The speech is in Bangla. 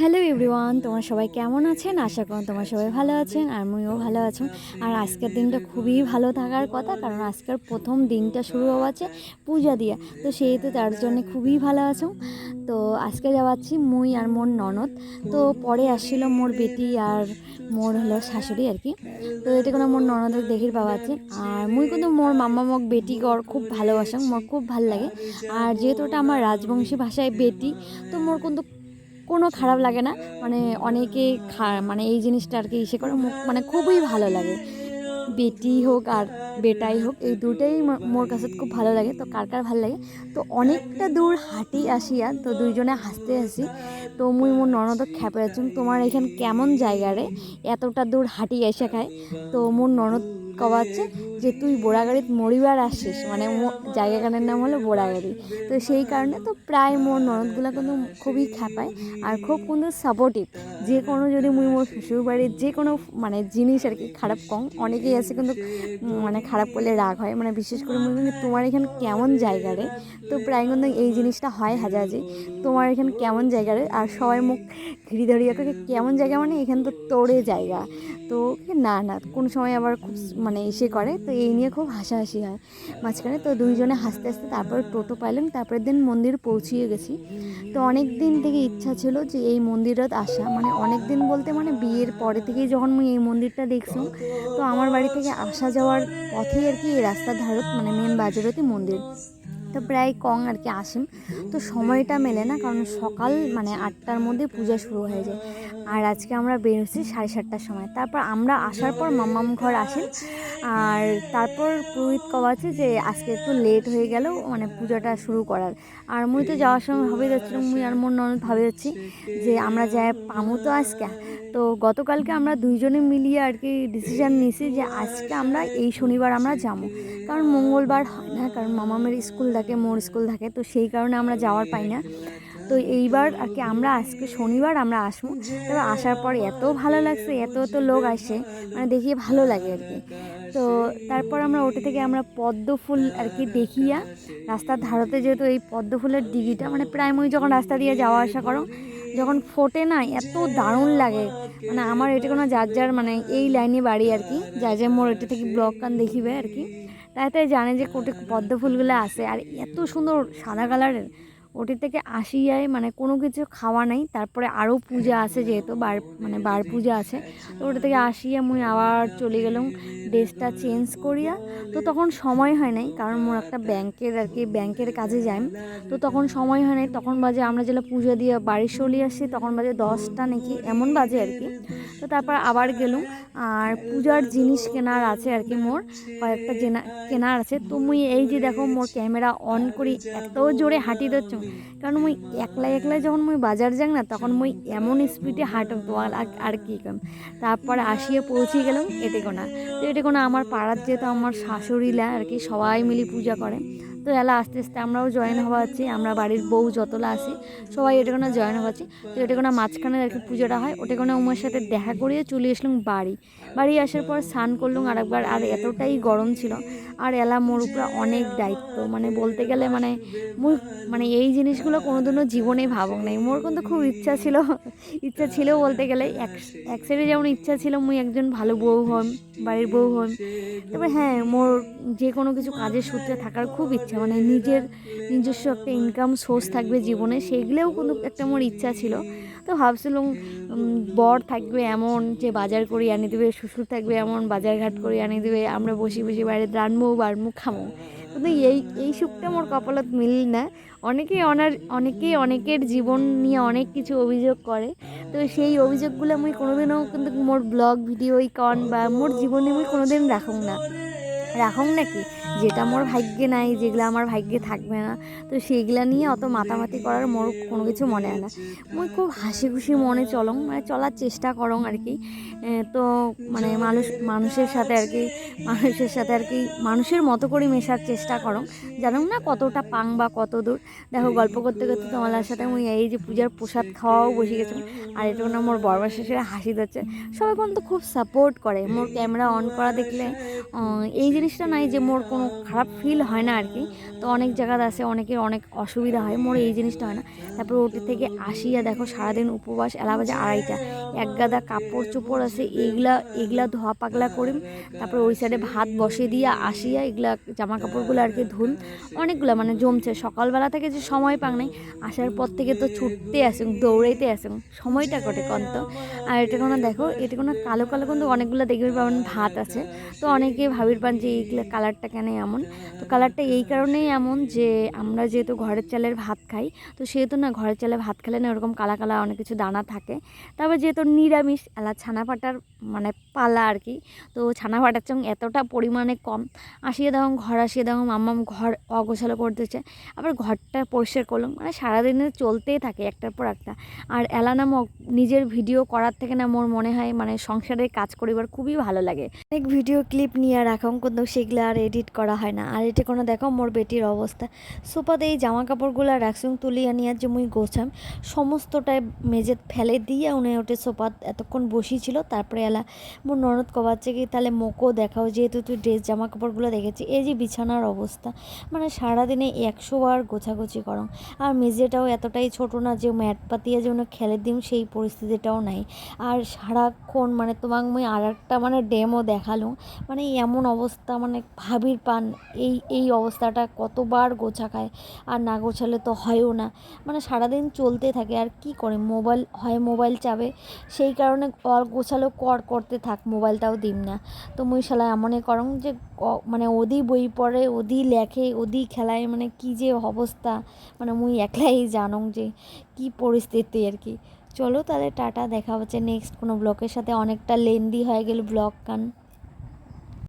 হ্যালো এভরিওয়ান তোমার সবাই কেমন আছেন? আশা করুন তোমার সবাই ভালো আছেন আর আমিও ভালো আছি। আর আজকের দিনটা খুবই ভালো থাকার কথা, কারণ আজকের প্রথম দিনটা শুরু হওয়াছে পূজা দিয়া। তো সেই তো তার জন্য খুবই ভালো আছো। তো আজকে যাওয়াচ্ছি মুই আর মোর ননদ। তো পরে আসছিল মোর বেটি আর মোর হলো শাশুড়ি আর কি। তো এটা কোনো মোর ননদের দেখির পাওয়া আছে আর মুই কিন্তু মোর মাম্মা মক বেটি গড় খুব ভালোবাসাম মোর খুব ভালো লাগে। আর যেহেতু ওটা আমার রাজবংশী ভাষায় বেটি, তো মোর কিন্তু কোনো খারাপ লাগে না। মানে অনেকে মানে এই জিনিসটা আর কি ইসে করে মানে খুবই ভালো লাগে। বেটি হোক আর বেটাই হোক, এই দুটাই মোর কাছে খুব ভালো লাগে। তো কার কার ভালো লাগে? তো অনেকটা দূর হাঁটি আসিয়া, তো দুইজনে হাসতে আসি তো মুই, মোর ননদ খেপে আছি তোমার এখান কেমন জায়গা রে? এতটা দূর হাঁটি এসে খায়। তো মোর ননদ কবাচ্ছে যে তুই বোড়াগাড়িত মরিবার আসিস। মানে জায়গাখানের নাম হলো বোড়াগাড়ি। তো সেই কারণে তো প্রায় মোর ননদগুলো কিন্তু খুবই খেপায় আর খুব কিন্তু সাপোর্টিভ যে কোনো যদি মুই মোর শ্বশুর বাড়ির যে কোনো মানে জিনিস আর কি খারাপ কম অনেকেই আছে কিন্তু মানে খারাপ করলে রাগ হয়। মানে বিশেষ করে মুই কিন্তু তোমার এখানে কেমন জায়গা রে? তো প্রায় কিন্তু এই জিনিসটা হয় হাজাহাজি তোমার এখানে কেমন জায়গা রে? আর সবাই মুখ ঘিরি ধরিয়া কেমন জায়গা মানে এখানে তো তোরে জায়গা। তো না না, কোন সময় আবার খুব মানে এসে করে। তো এই নিয়ে খুব হাসাহাসি হয় মাঝখানে। তো দুইজনে হাসতে হাসতে তারপর টোটো পাইলাম, তারপরের দিন মন্দির পৌঁছিয়ে গেছি। তো অনেক দিন থেকে ইচ্ছা ছিল যে এই মন্দিরত আসা। মানে অনেক দিন বলতে মানে বিয়ের পরে থেকেই যখন আমি এই মন্দিরটা দেখছি, তো আমার বাড়ি থেকে আসা যাওয়ার পথেই আর কি এই রাস্তার ধারত মানে মেন বাজারতই মন্দির। তো প্রায় কং আর কি আসেন তো সময়টা মেলে না, কারণ সকাল মানে আটটার মধ্যে পূজা শুরু হয়ে যায়। আর আজকে আমরা বেরোচ্ছি সাড়ে সাতটার সময়। তারপর আমরা আসার পর মাম্মাম ঘর আসেন। আর তারপর পুরোহিত কবাচ্ছে যে আজকে একটু লেট হয়ে গেল মানে পূজাটা শুরু করার। আর মুই তো যাওয়ার সময় ভাবে যাচ্ছিলাম মুই আর মোর ননদ ভাবে যাচ্ছি যে আমরা যাই পামো তো আজকে। তো গতকালকে আমরা দুইজনে মিলিয়ে আর কি ডিসিশান নিয়েছি যে আজকে আমরা এই শনিবার আমরা যাব। কারণ মঙ্গলবার হয় না, কারণ মামামের স্কুল থাকে, মোর স্কুল থাকে, তো সেই কারণে আমরা যাওয়ার পাই না। তো এইবার আর কি আমরা আজকে শনিবার আমরা আসব। তবে আসার পর এত ভালো লাগছে, এত এত লোক আসে মানে দেখিয়ে ভালো লাগে আর কি। তো তারপর আমরা ওটা থেকে আমরা পদ্ম ফুল আর কি দেখিয়া, রাস্তার ধারতে যেহেতু এই পদ্ম ফুলের দিঘিটা মানে প্রায় মই যখন রাস্তা দিয়ে যাওয়া আসা করো, যখন ফোটে না, এত দারুণ লাগে। মানে আমার এটা কোনো যার যার মানে এই লাইনে বাড়ি আর কি, যার যার মোর এটা থেকে ব্লক কান দেখিবে আর কি। তাই তাই জানে যে কোটে পদ্ম ফুলগুলো আছে, আর এত সুন্দর সাদা কালারের। ওটি থেকে আসি যায় মানে কোনো কিছু খাওয়া নাই। তারপরে আরও পূজা আছে যেহেতু, বার মানে বার পূজা আছে। তো ওটা থেকে আসিয়া মুই আবার চলে গেলাম, ড্রেসটা চেঞ্জ করিয়া। তো তখন সময় হয় নাই, কারণ মোর একটা ব্যাংকের আর কি, ব্যাংকের কাজে যাই। তো তখন সময় হয় নাই, তখন বাজে আমরা যেটা পুজো দিয়ে বাড়ি চলে আসি, তখন বাজে দশটা নাকি, এমন বাজে আর কি। তো তারপর আবার গেলুম, আর পূজার জিনিস কেনার আছে আর কি মোর, কয়েকটা জেনা, কেনার আছে। তো মুই এই যে দেখো মোর ক্যামেরা অন করি, এত জোরে হাঁটি দিচ্ছ কারণ মুই একলা একলা যখন মুই বাজার যাই না, তখন মুই এমন স্পিডে হাঁটব আর আর কি কম। তারপরে আসিয়ে পৌঁছে গেলাম এটে কোনা তো এটে কোনা আমার পাড়ার যেহেতু আমার শাশুড়িরা আর কি সবাই মিলে পূজা করে তো এলা আস্তে আস্তে আমরাও জয়েন হওয়া আছি আমরা বাড়ির বউ যতলা আছি, সবাই এটা কোনো জয়েন হওয়া আছি তো এটা কোনো মাঝখানে আর কি পুজোটা হয় ওটা কোনো উমার সাথে দেখা করিয়ে চলে আসলাম বাড়ি। বাড়ি আসার পর স্নান করলাম আরেকবার আর এতটাই গরম ছিল, আর এলা মোর উপরে অনেক দায়িত্ব মানে বলতে গেলে মানে মুই মানে এই জিনিসগুলো কোনোদিনও জীবনে ভাবক নাই। মোর কিন্তু খুব ইচ্ছা ছিল ইচ্ছা ছিল বলতে গেলে, এক এক সাইডে যেমন ইচ্ছা ছিল মুই একজন ভালো বউ হন বাড়ির বউ হন তবে হ্যাঁ মোর যে কোনো কিছু কাজের সূত্রে থাকার খুব ইচ্ছা মানে নিজের নিজস্ব একটা ইনকাম সোর্স থাকবে জীবনে, সেগুলোও কিন্তু একটা মোর ইচ্ছা ছিল। তো ভাবছিলাম বর থাকবে এমন, যে বাজার করে আনি দেবে, শ্বশুর থাকবে এমন, বাজারঘাট করে আনি দেবে, আমরা বসে বসে বাইরে রানবো বাড়মু খামো কিন্তু এই এই সুখটা মোর কপালত মিল না। অনেকেই অনার, অনেকেই অনেকের জীবন নিয়ে অনেক কিছু অভিযোগ করে। তো সেই অভিযোগগুলো আমি কোনোদিনও কিন্তু মোর ব্লগ ভিডিও কন বা মোর জীবনে আমি কোনোদিন রাখুম না। রাখুম নাকি যেটা মোর ভাগ্যে নাই, যেগুলো আমার ভাগ্যে থাকবে না, তো সেইগুলা নিয়ে অত মাতামাতি করার মোর কোনো কিছু মনে হয় না। মুই খুব হাসি খুশি মনে চলং মানে চলার চেষ্টা করং আর কি তো মানে মানুষ, মানুষের সাথে আর কি মানুষের সাথে আর কি মানুষের মতো করে মেশার চেষ্টা করং, জানো না কতটা পাং বা কত দূর। দেখো গল্প করতে করতে তোমার সাথে মুই এই যে পূজার প্রসাদ খাওয়াও বসে গেছিলাম, আর এটা না মোর বরবার শেষে হাসি দিচ্ছে সবাই কিন্তু খুব সাপোর্ট করে, মোর ক্যামেরা অন করা দেখলে এই জিনিসটা নাই যে মোর কোন খারাপ ফিল হয় না আর কি তো অনেক জায়গাতে আছে, অনেকের অনেক অসুবিধা হয় মোর এই জিনিসটা হয় না। তারপর ওটি থেকে আসিয়া দেখো সারাদিন উপবাস, এলা বাজে আড়াইটা। এক গাদা কাপড় চোপড় আছে, এইগুলা এগুলা ধোয়া পাগলা করিম। তারপর ওই সাইডে ভাত বসে দিয়ে আসিয়া এগুলা জামা কাপড়গুলো আর কি ধুন। অনেকগুলো মানে জমছে। সকালবেলা থেকে যে সময় পাক নাই, আসার পর থেকে তো ছুটতে আসুন দৌড়াইতে আসুন সময়টা কটে কন্ত। আর এটা কোনো দেখো, এটা কোনো কালো কালো কিন্তু অনেকগুলো দেখবে পাবেন ভাত আছে। তো অনেকে ভাবির পান যে এইগুলো কালারটা কেন এমন। তো কালারটা এই কারণেই এমন যে আমরা যেহেতু ঘরের চালের ভাত খাই তো সেহেতু না ঘরের চালে ভাত খেলে না ওরকম কালা কালা অনেক কিছু দানা থাকে। তারপর যেহেতু নিরামিষ এলা ছানা ফাটার মানে পালা আর কি তো ছানা ফাটার চং এতটা পরিমাণে কম। আসিয়ে দেখো ঘর আসিয়ে দেখো মাম্মাম ঘর অগোছালো করতেছে আবার ঘরটা পরিষ্কার করলাম মানে সারাদিনে চলতেই থাকে একটার পর একটা। আর এলা না নিজের ভিডিও করার থেকে না মোর মনে হয় মানে সংসারের কাজ করিবার খুবই ভালো লাগে। অনেক ভিডিও ক্লিপ নিয়ে রাখাম কিন্তু সেগুলো আর এডিট করা হয় না। আর এটা কোনো দেখো, মোর বেটির অবস্থা। সোফাতে এই জামা কাপড়গুলো রাখছুম তুলিয়া নিয়ে যে মুই গোছাম, সমস্তটাই মেজে ফেলে দিয়ে উনি ওটে সোফাত এতক্ষণ বসিয়েছিল তারপরে এলা মোর ননদ কবাচ্ছে কি, তাহলে মোকও দেখাও, যেহেতু তুই ড্রেস জামা কাপড়গুলো দেখেছি, এই যে বিছানার অবস্থা। মানে সারাদিনে একশো বার গোছাগুছি করো। আর মেঝেটাও এতটাই ছোট না যে ম্যাট পাতিয়া যে উনি খেলে দিম, সেই পরিস্থিতিটাও নাই। আর সারাক্ষণ মানে তোমাক মুই আর একটা মানে ডেমও দেখাল মানে এমন অবস্থা মানে ভাবির পান, এই এই অবস্থাটা কতবার গোছা খায় আর না গোছালে তো হয়ও না। মানে সারাদিন চলতে থাকে, আর কি করে? মোবাইল, হয় মোবাইল চাবে, সেই কারণে অর গোছালো কর করতে থাক, মোবাইলটাও দিম না। তো মুই শালা এমনই করং যে মানে ওদি বই পড়ে, ওদি লেখে, ওদি খেলায় মানে কি যে অবস্থা মানে মুই একলাই জানং যে কি পরিস্থিতি আর কি। চলো তাহলে টাটা, দেখা হচ্ছে নেক্সট কোনো ব্লকের সাথে। অনেকটা লেন্দি হয়ে গেল ব্লগ কান।